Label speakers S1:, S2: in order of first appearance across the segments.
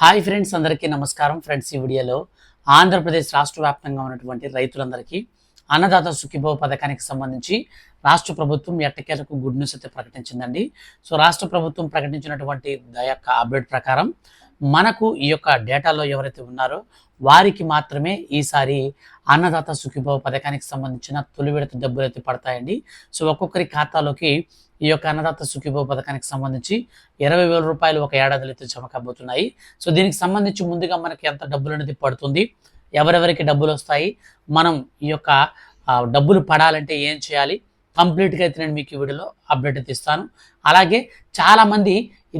S1: Hi friends అందరికీ నమస్కారం. Friends ఈ వీడియోలో ఆంధ్రప్రదేశ్ రాష్ట్ర వ్యాప్తంగా ఉన్నటువంటి రైతులందరికీ అన్నదాత సుఖీభవ పథకానికి సంబంధించి రాష్ట్ర ప్రభుత్వం ఎట్టకేలకు గుడ్ న్యూస్ అయితే ప్రకటించిందండి. సో రాష్ట్ర ప్రభుత్వం ప్రకటించినటువంటి యొక్క అప్డేట్ ప్రకారం మనకు ఈ యొక్క డేటాలో ఎవరైతే ఉన్నారో వారికి మాత్రమే ఈసారి అన్నదాత సుఖీభవ పథకానికి సంబంధించిన తొలి విడత డబ్బులు అయితే పడతాయండి. సో ఒక్కొక్కరి ఖాతాలోకి ఈ యొక్క అన్నదాత సుఖీభవ పథకానికి సంబంధించి ఇరవై వేల రూపాయలు ఒక ఏడాదిలో అయితే జమ కాబోతున్నాయి. సో దీనికి సంబంధించి ముందుగా మనకి ఎంత డబ్బులు అనేది పడుతుంది ఎవరెవరికి డబ్బులు వస్తాయి మనం ఈ యొక్క డబ్బులు పడాలంటే ఏం చేయాలి కంప్లీట్గా అయితే నేను మీకు ఈ వీడియోలో అప్డేట్ అయితే ఇస్తాను. అలాగే చాలామంది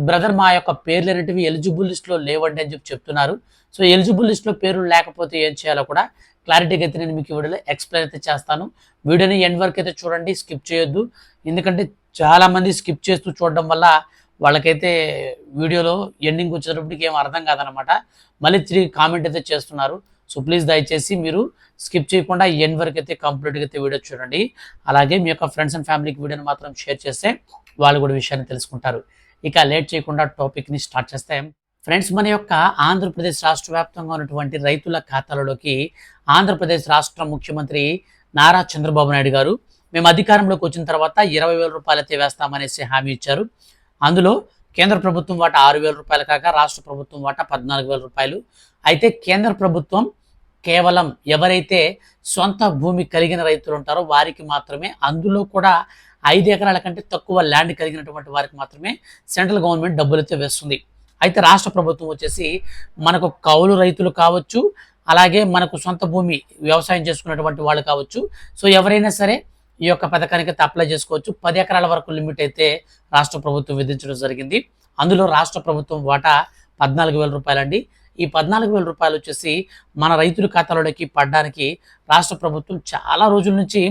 S1: బ్రదర్ మా యొక్క పేర్లు అనేటివి ఎలిజిబుల్ లిస్ట్లో లేవండి అని చెప్పి చెప్తున్నారు. సో ఎలిజిబుల్ లిస్ట్లో పేర్లు లేకపోతే ఏం చేయాలో కూడా క్లారిటీగా అయితే నేను మీకు ఈ వీడియోలో ఎక్స్ప్లెయిన్ అయితే చేస్తాను. వీడియోని ఎండ్ వరకు అయితే చూడండి స్కిప్ చేయొద్దు. ఎందుకంటే చాలామంది స్కిప్ చేస్తూ చూడడం వల్ల వాళ్ళకైతే వీడియోలో ఎండింగ్ వచ్చేటప్పటికి ఏం అర్థం కాదనమాట. మళ్ళీ తిరిగి కామెంట్ అయితే చేస్తున్నారు. సో ప్లీజ్ దయచేసి మీరు స్కిప్ చేయకుండా ఎండ్ వరకు అయితే కంప్లీట్గా అయితే వీడియో చూడండి. అలాగే మీ యొక్క ఫ్రెండ్స్ అండ్ ఫ్యామిలీకి వీడియోని మాత్రం షేర్ చేస్తే వాళ్ళు కూడా విషయాన్ని తెలుసుకుంటారు. ఇక లేట్ చేయకుండా టాపిక్ని స్టార్ట్ చేస్తే. ఫ్రెండ్స్ మన యొక్క ఆంధ్రప్రదేశ్ రాష్ట్ర వ్యాప్తంగా ఉన్నటువంటి రైతుల ఖాతాలలోకి ఆంధ్రప్రదేశ్ రాష్ట్ర ముఖ్యమంత్రి నారా చంద్రబాబు నాయుడు గారు మేము అధికారంలోకి వచ్చిన తర్వాత ఇరవై వేల రూపాయలు అయితే వేస్తామనేసి హామీ ఇచ్చారు. అందులో కేంద్ర ప్రభుత్వం వాటా ఆరు వేల రూపాయలు కాక రాష్ట్ర ప్రభుత్వం వాటా పద్నాలుగు వేల రూపాయలు. అయితే కేంద్ర ప్రభుత్వం కేవలం ఎవరైతే సొంత భూమి కలిగిన రైతులు ఉంటారో వారికి మాత్రమే అందులో కూడా ఐదు ఎకరాల కంటే తక్కువ ల్యాండ్ కలిగినటువంటి వారికి మాత్రమే సెంట్రల్ గవర్నమెంట్ డబ్బులైతే వేస్తుంది. అయితే రాష్ట్ర ప్రభుత్వం వచ్చేసి మనకు కౌలు రైతులు కావచ్చు అలాగే మనకు సొంత భూమి వ్యవసాయం చేసుకున్నటువంటి వాళ్ళు కావచ్చు. సో ఎవరైనా సరే ఈ యొక్క పథకానికి అయితే అప్లై చేసుకోవచ్చు. పది ఎకరాల వరకు లిమిట్ అయితే రాష్ట్ర ప్రభుత్వం విధించడం జరిగింది. అందులో రాష్ట్ర ప్రభుత్వం వాటా పద్నాలుగు వేల రూపాయలండి. ఈ పద్నాలుగు వేల రూపాయలు వచ్చేసి మన రైతుల ఖాతాలోకి పడడానికి రాష్ట్ర ప్రభుత్వం చాలా రోజుల నుంచి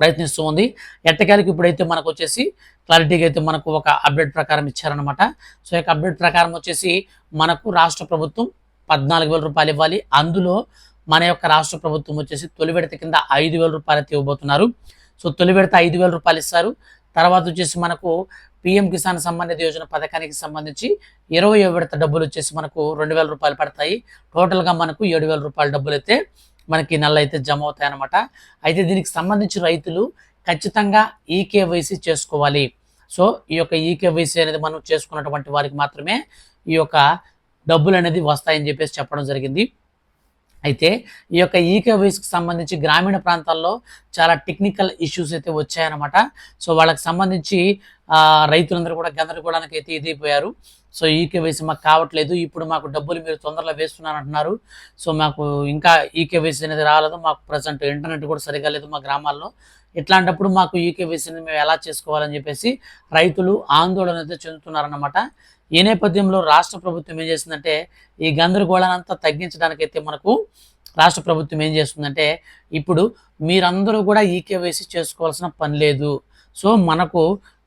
S1: ప్రయత్నిస్తూ ఉంది. ఎట్టకేలకు ఇప్పుడైతే మనకు వచ్చేసి క్లారిటీగా అయితే మనకు ఒక అప్డేట్ ప్రకారం ఇచ్చారనమాట సో యొక్క అప్డేట్ ప్రకారం వచ్చేసి మనకు రాష్ట్ర ప్రభుత్వం పద్నాలుగు వేల రూపాయలు ఇవ్వాలి. అందులో మన యొక్క రాష్ట్ర ప్రభుత్వం వచ్చేసి తొలి విడత కింద ఐదు వేల రూపాయలు అయితే ఇవ్వబోతున్నారు. సో తొలి విడత ఐదు వేల రూపాయలు ఇస్తారు. తర్వాత వచ్చేసి మనకు పిఎం కిసాన్ సంబంధిత యోజన పథకానికి సంబంధించి ఇరవై విడత డబ్బులు వచ్చేసి మనకు రెండు వేల రూపాయలు పడతాయి. టోటల్గా మనకు ఏడు వేల రూపాయల డబ్బులు అయితే మనకి నెల అయితే జమ అవుతాయి అన్నమాట అయితే దీనికి సంబంధించి రైతులు ఖచ్చితంగా ఈకేవైసీ చేసుకోవాలి. సో ఈ యొక్క ఈకేవైసీ అనేది మనం చేసుకున్నటువంటి వారికి మాత్రమే ఈ యొక్క డబ్బులు అనేది వస్తాయని చెప్పేసి చెప్పడం జరిగింది. అయితే ఈ యొక్క ఈకేవైసీకి సంబంధించి గ్రామీణ ప్రాంతాల్లో చాలా టెక్నికల్ ఇష్యూస్ అయితే వచ్చాయన్నమాట. సో వాళ్ళకి సంబంధించి రైతులందరూ కూడా గందరగోళానికి అయితే ఇదైపోయారు సో ఈకేవైసీ మాకు కావట్లేదు. ఇప్పుడు మాకు డబ్బులు మీరు తొందరలో వేస్తున్నారంటున్నారు. సో మాకు ఇంకా ఈకేవైసీ అనేది రాలేదు. మాకు ప్రజెంట్ ఇంటర్నెట్ కూడా సరిగా లేదు మా గ్రామాల్లో. ఇట్లాంటప్పుడు మాకు ఈకేవైసీని మేము ఎలా చేసుకోవాలని చెప్పేసి రైతులు ఆందోళన అయితే చెందుతున్నారన్నమాట. ఈ నేపథ్యంలో రాష్ట్ర ప్రభుత్వం ఏం చేసిందంటే ఈ గందరగోళానంతా తగ్గించడానికైతే మనకు రాష్ట్ర ప్రభుత్వం ఏం చేస్తుందంటే ఇప్పుడు మీరందరూ కూడా ఈకేవైసీ చేసుకోవాల్సిన పని లేదు. సో మనకు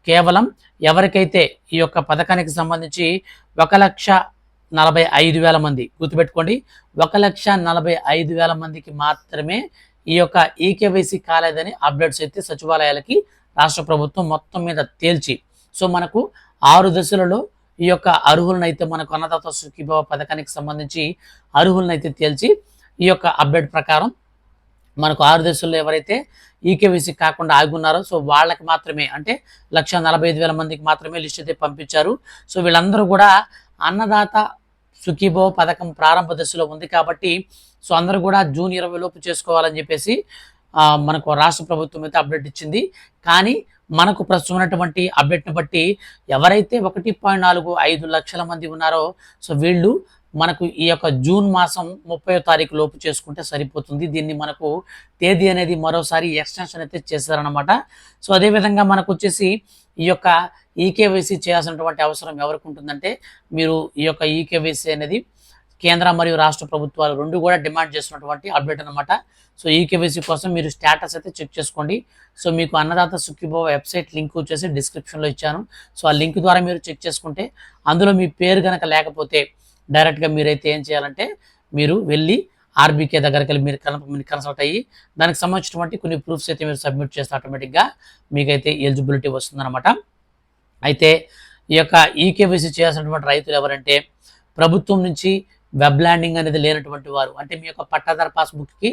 S1: కేవలం ఎవరికైతే ఈ యొక్క పథకానికి సంబంధించి ఒక లక్ష నలభై ఐదు వేల మంది గుర్తుపెట్టుకోండి ఒక లక్ష నలభై ఐదు వేల మందికి మాత్రమే ఈ యొక్క ఈకేవైసీ కాలేదని అప్డేట్స్ అయితే సచివాలయాలకి రాష్ట్ర ప్రభుత్వం మొత్తం మీద తేల్చి. సో మనకు ఆరు దశలలో ఈ యొక్క అర్హులనైతే మనకు అన్నదాత సుఖీభవ పథకానికి సంబంధించి అర్హులనైతే తేల్చి ఈ యొక్క అప్డేట్ ప్రకారం మనకు ఆరు దేశాల్లో ఎవరైతే ఈకేవీసీ కాకుండా ఆగి ఉన్నారో సో వాళ్ళకి మాత్రమే అంటే లక్ష నలభై ఐదు వేల మందికి మాత్రమే లిస్ట్ అయితే పంపించారు. సో వీళ్ళందరూ కూడా అన్నదాత సుఖీభవ పథకం ప్రారంభ దశలో ఉంది కాబట్టి సో అందరూ కూడా జూన్ ఇరవై లోపు చేసుకోవాలని చెప్పేసి మనకు రాష్ట్ర ప్రభుత్వం అయితే అప్డేట్ ఇచ్చింది. కానీ మనకు ప్రస్తుతం ఉన్నటువంటి అప్డేట్ని బట్టి ఎవరైతే ఒకటి పాయింట్ నాలుగు ఐదు లక్షల మంది ఉన్నారో సో వీళ్ళు మనకు ఈ యొక్క జూన్ మాసం ముప్పై తారీఖు లోపు చేసుకుంటే సరిపోతుంది. దీన్ని మనకు తేదీ అనేది మరోసారి ఎక్స్టెన్షన్ అయితే చేశారనమాట సో అదేవిధంగా మనకు వచ్చేసి ఈ యొక్క ఈకేవైసీ చేయాల్సినటువంటి అవసరం ఎవరికి ఉంటుందంటే మీరు ఈ యొక్క ఈకేవైసీ అనేది కేంద్ర మరియు రాష్ట్ర ప్రభుత్వాలు రెండు కూడా డిమాండ్ చేస్తున్నటువంటి అప్డేట్ అనమాట సో ఈకేవైసీ కోసం మీరు స్టేటస్ అయితే చెక్ చేసుకోండి. సో మీకు అన్నదాత సుఖీభవ వెబ్సైట్ లింక్ వచ్చేసి డిస్క్రిప్షన్లో ఇచ్చాను. సో ఆ లింక్ ద్వారా మీరు చెక్ చేసుకుంటే అందులో మీ పేరు కనుక లేకపోతే డైరెక్ట్గా మీరైతే ఏం చేయాలంటే మీరు వెళ్ళి ఆర్బీకే దగ్గరికి వెళ్ళి మీరు కన్ మీరు కన్సల్ట్ అయ్యి దానికి సంబంధించినటువంటి కొన్ని ప్రూఫ్స్ అయితే మీరు సబ్మిట్ చేస్తే ఆటోమేటిక్గా మీకైతే ఎలిజిబిలిటీ వస్తుందన్నమాట. అయితే ఈ యొక్క ఈకేబీసీ చేయాల్సినటువంటి రైతులు ఎవరంటే ప్రభుత్వం నుంచి వెబ్ ల్యాండింగ్ అనేది లేనటువంటి వారు. అంటే మీ యొక్క పట్టాదార పాస్బుక్కి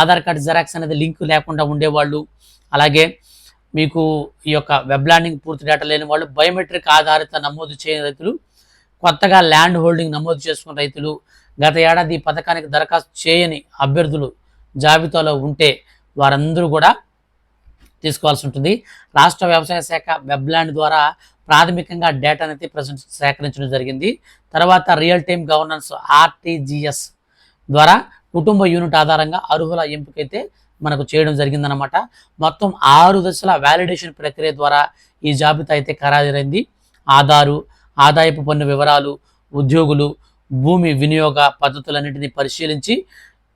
S1: ఆధార్ కార్డు జెరాక్స్ అనేది లింక్ లేకుండా ఉండేవాళ్ళు. అలాగే మీకు ఈ యొక్క వెబ్ ల్యాండింగ్ పూర్తి డేటా లేని వాళ్ళు బయోమెట్రిక్ ఆధారిత నమోదు చేయని రైతులు కొత్తగా ల్యాండ్ హోల్డింగ్ నమోదు చేసుకున్న రైతులు గత ఏడాది ఈ పథకానికి దరఖాస్తు చేయని అభ్యర్థులు జాబితాలో ఉంటే వారందరూ కూడా తీసుకోవాల్సి ఉంటుంది. రాష్ట్ర వ్యవసాయ శాఖ వెబ్ ల్యాండ్ ద్వారా ప్రాథమికంగా డేటా అనేది ప్రజెంట్ సేకరించడం జరిగింది. తర్వాత రియల్ టైమ్ గవర్నెన్స్ ఆర్టీజీఎస్ ద్వారా కుటుంబ యూనిట్ ఆధారంగా అర్హుల ఎంపికైతే మనకు చేయడం జరిగిందనమాట మొత్తం ఆరు దశల వ్యాలిడేషన్ ప్రక్రియ ద్వారా ఈ జాబితా అయితే ఖరారైంది. ఆధారు ఆదాయపు పన్ను వివరాలు ఉద్యోగులు భూమి వినియోగ పద్ధతులన్నింటినీ పరిశీలించి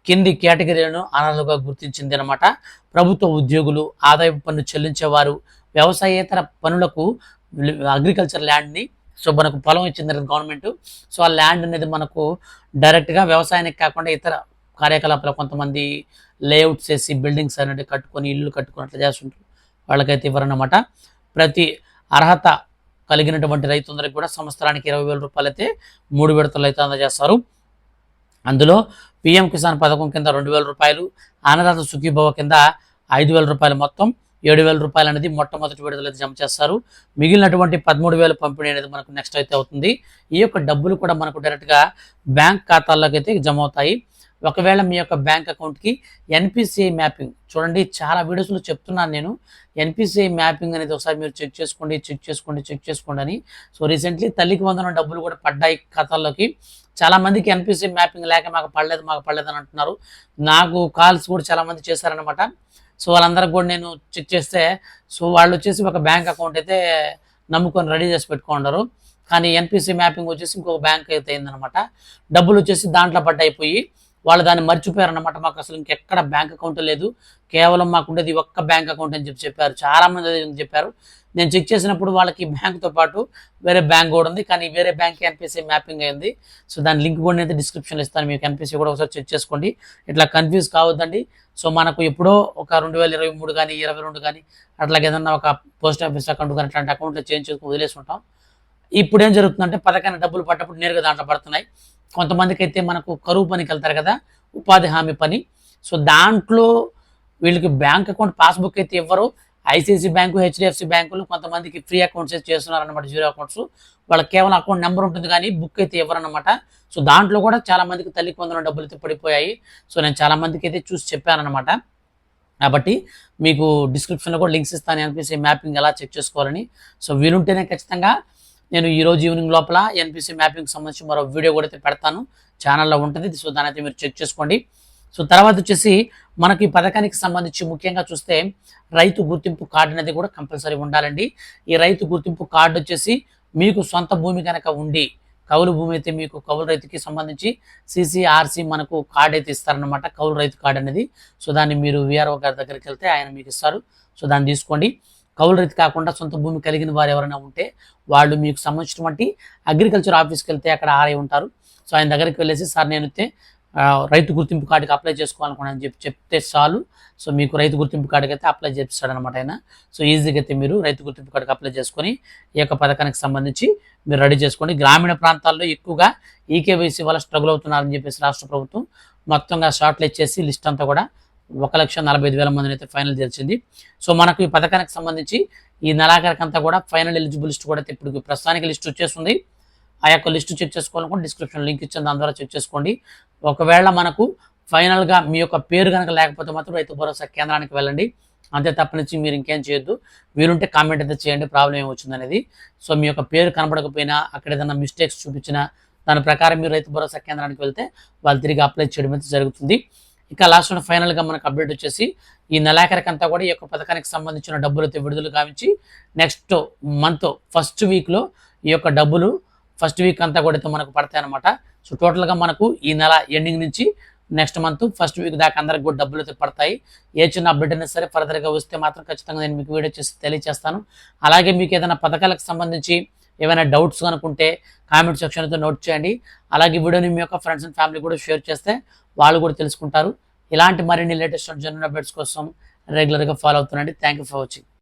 S1: కింది కేటగిరీలను అనర్హులుగా గుర్తించింది అనమాట ప్రభుత్వ ఉద్యోగులు ఆదాయపు పన్ను చెల్లించేవారు వ్యవసాయేతర పనులకు అగ్రికల్చర్ ల్యాండ్ని సో మనకు పొలం ఇచ్చింది గవర్నమెంట్. సో ఆ ల్యాండ్ అనేది మనకు డైరెక్ట్గా వ్యవసాయానికి కాకుండా ఇతర కార్యకలాపాలు కొంతమంది లేఅవుట్స్ వేసి బిల్డింగ్స్ అనేది కట్టుకొని ఇల్లు కట్టుకుని అట్లా చేస్తుంటారు. వాళ్ళకైతే ఇవ్వరన్నమాట. ప్రతి అర్హత కలిగినటువంటి రైతులందరికీ కూడా సంవత్సరానికి ఇరవై వేల రూపాయలు అయితే మూడు విడతలు అయితే అందజేస్తారు. అందులో పిఎం కిసాన్ పథకం కింద రెండు వేల రూపాయలు అన్నదాత సుఖీభవ కింద ఐదు వేల రూపాయలు మొత్తం ఏడు వేల రూపాయలు అనేది మొట్టమొదటి విడుదల అయితే జమ చేస్తారు. మిగిలినటువంటి పదమూడు వేల పంపిణీ అనేది మనకు నెక్స్ట్ అయితే అవుతుంది. ఈ యొక్క డబ్బులు కూడా మనకు డైరెక్ట్గా బ్యాంక్ ఖాతాల్లోకి అయితే జమ అవుతాయి. ఒకవేళ మీ యొక్క బ్యాంక్ అకౌంట్కి ఎన్పిసిఐ మ్యాపింగ్ చూడండి చాలా వీడియోస్లో చెప్తున్నాను నేను ఎన్పిసిఐ మ్యాపింగ్ అనేది ఒకసారి మీరు చెక్ చేసుకోండి చెక్ చేసుకోండి చెక్ చేసుకోండి అని. సో రీసెంట్లీ తల్లికి వందన డబ్బులు కూడా పడ్డాయి ఖాతాల్లోకి. చాలామందికి ఎన్పిసిఐ మ్యాపింగ్ లేక మాకు పడలేదు మాకు పడలేదు అని అంటున్నారు. నాకు కాల్స్ కూడా చాలామంది చేశారనమాట సో వాళ్ళందరికి కూడా నేను చెక్ చేస్తే సో వాళ్ళు వచ్చేసి ఒక బ్యాంక్ అకౌంట్ అయితే నమ్ముకొని రెడీ చేసి పెట్టుకున్నారు కానీ ఎన్పిసి మ్యాపింగ్ వచ్చేసి ఇంకొక బ్యాంక్ అయితే అయిందనమాట డబ్బులు వచ్చేసి దాంట్లో పడ్డైపోయి వాళ్ళు దాన్ని మర్చిపోయారనమాట మాకు అసలు ఇంకెక్కడ బ్యాంక్ అకౌంట్ లేదు. కేవలం మాకు ఉండేది ఒక్క బ్యాంక్ అకౌంట్ అని చెప్పి చెప్పారు. చాలామంది చెప్పారు. నేను చెక్ చేసినప్పుడు వాళ్ళకి బ్యాంక్తో పాటు వేరే బ్యాంక్ కూడా ఉంది. కానీ వేరే బ్యాంక్ ఎన్పిసి మ్యాపింగ్ అయింది. సో దాని లింక్ కూడా నేను డిస్క్రిప్షన్లో ఇస్తాను. మీకు ఎన్పిసి కూడా ఒకసారి చెక్ చేసుకోండి. ఇట్లా కన్ఫ్యూజ్ కావద్దండి. సో మనకు ఎప్పుడో ఒక రెండు వేల ఇరవై మూడు కానీ ఇరవై రెండు కానీ అట్లాగే ఏదన్నా ఒక పోస్ట్ ఆఫీస్ అకౌంట్ కానీ అట్లాంటి అకౌంట్లో చేంజ్ చేసుకుని వదిలేసి ఉంటాం. ఇప్పుడు ఏం జరుగుతుందంటే పథకాన్ని డబ్బులు పట్టప్పుడు నేరుగా దాంట్లో పడుతున్నాయి. కొంతమందికి అయితే మనకు కరువు పనికి వెళ్తారు కదా ఉపాధి హామీ పని. సో దాంట్లో వీళ్ళకి బ్యాంక్ అకౌంట్ పాస్బుక్ అయితే ఇవ్వరు. ఐసిఐసి బ్యాంకు హెచ్డిఎఫ్సి బ్యాంకులు కొంతమందికి ఫ్రీ అకౌంట్స్ చేస్తున్నారు అనమాట జీరో అకౌంట్స్. వాళ్ళకి కేవలం అకౌంట్ నెంబర్ ఉంటుంది కానీ బుక్ అయితే ఇవ్వరనమాట సో దాంట్లో కూడా చాలా మందికి కొందరు వందన డబ్బులు అయితే పడిపోయాయి. సో నేను చాలా మందికి అయితే చూసి చెప్పానమాట కాబట్టి మీకు డిస్క్రిప్షన్లో కూడా లింక్స్ ఇస్తాను అనిపిస్తే మ్యాపింగ్ ఎలా చెక్ చేసుకోవాలని. సో వీలుంటేనే ఖచ్చితంగా నేను ఈ రోజు ఈవినింగ్ లోపల ఎన్పిసి మ్యాపింగ్ సంబంధించి మరో వీడియో కూడా అయితే పెడతాను. ఛానల్లో ఉంటుంది. సో దాని అయితే మీరు చెక్ చేసుకోండి. సో తర్వాత వచ్చేసి మనకి ఈ పథకానికి సంబంధించి ముఖ్యంగా చూస్తే రైతు గుర్తింపు కార్డు అనేది కూడా కంపల్సరీ ఉండాలండి. ఈ రైతు గుర్తింపు కార్డు వచ్చేసి మీకు సొంత భూమి కనుక ఉండి కౌలు భూమి అయితే మీకు కౌలు రైతుకి సంబంధించి సిసిఆర్సి మనకు కార్డు అయితే ఇస్తారనమాట కౌలు రైతు కార్డు అనేది. సో దాన్ని మీరు విఆర్ఓ గారి దగ్గరికి వెళ్తే ఆయన మీకు ఇస్తారు. సో దాన్ని తీసుకోండి. కౌలు రైతు కాకుండా సొంత భూమి కలిగిన వారు ఎవరైనా ఉంటే వాళ్ళు మీకు సంబంధించినటువంటి అగ్రికల్చర్ ఆఫీస్కి వెళ్తే అక్కడ ఆర్ఐ ఉంటారు. సో ఆయన దగ్గరికి వెళ్ళేసి సార్ నేను రైతు గుర్తింపు కార్డుకి అప్లై చేసుకోవాలనుకున్నాను చెప్పి చెప్తే చాలు. సో మీకు రైతు గుర్తింపు కార్డుకి అయితే అప్లై చేపిస్తాడనమాట ఆయన. సో ఈజీగా అయితే మీరు రైతు గుర్తింపు కార్డుకి అప్లై చేసుకొని ఈ యొక్క పథకానికి సంబంధించి మీరు రెడీ చేసుకోండి. గ్రామీణ ప్రాంతాల్లో ఎక్కువగా ఈకేవైసీ వల్ల స్ట్రగుల్ అవుతున్నారని చెప్పేసి రాష్ట్ర ప్రభుత్వం మొత్తంగా షార్ట్లు ఇచ్చేసి లిస్ట్ అంతా కూడా ఒక లక్ష నలభై ఐదు వేల మందిని అయితే ఫైనల్ తెలిసింది సో మనకు ఈ పథకానికి సంబంధించి ఈ నెలాఖరికంతా కూడా ఫైనల్ ఎలిజిబుల్ లిస్ట్ కూడా ఇప్పుడు ప్రస్తుతానికి లిస్ట్ వచ్చేస్తుంది. ఆ యొక్క లిస్ట్ చెక్ చేసుకోవాలనుకుంటే డిస్క్రిప్షన్ లింక్ ఇచ్చిన. దాని ద్వారా చెక్ చేసుకోండి. ఒకవేళ మనకు ఫైనల్గా మీ యొక్క పేరు కనుక లేకపోతే మాత్రం రైతు భరోసా కేంద్రానికి వెళ్ళండి. అంతే తప్పనిచ్చి మీరు ఇంకేం చేయొద్దు. వీరుంటే కామెంట్ అయితే చేయండి. ప్రాబ్లం ఏమి అనేది. సో మీ యొక్క పేరు కనబడకపోయినా అక్కడ ఏదైనా మిస్టేక్స్ చూపించినా దాని ప్రకారం మీరు రైతు భరోసా కేంద్రానికి వెళ్తే వాళ్ళు తిరిగి అప్లై చేయడం అయితే జరుగుతుంది. ఇంకా లాస్ట్ ఫైనల్గా మనకు అప్డేట్ వచ్చేసి ఈ నెలాఖరికంతా కూడా ఈ యొక్క పథకానికి సంబంధించిన డబ్బులతో విడుదల కావించి నెక్స్ట్ మంత్ ఫస్ట్ వీక్లో ఈ యొక్క డబ్బులు ఫస్ట్ వీక్ అంతా కూడా మనకు పడతాయి అనమాట సో టోటల్గా మనకు ఈ నెల ఎండింగ్ నుంచి నెక్స్ట్ మంత్ ఫస్ట్ వీక్ దాకా అందరికి కూడా డబ్బులు పడతాయి. ఏ చిన్న అప్డేట్ అయినా సరే ఫర్దర్గా వస్తే మాత్రం ఖచ్చితంగా నేను మీకు వీడియో చేసి తెలియజేస్తాను అలాగే మీకు ఏదైనా పథకాలకు సంబంధించి ఏమైనా డౌట్స్ కనుకుంటే కామెంట్ సెక్షన్తో నోట్ చేయండి. అలాగే వీడియోని మీ యొక్క ఫ్రెండ్స్ అండ్ ఫ్యామిలీ కూడా షేర్ చేస్తే వాళ్ళు కూడా తెలుసుకుంటారు. ఇలాంటి మరిన్ని లేటెస్ట్ జనరల్ అప్డేట్స్ కోసం రెగ్యులర్గా follow అవుతుండండి. Thank you for watching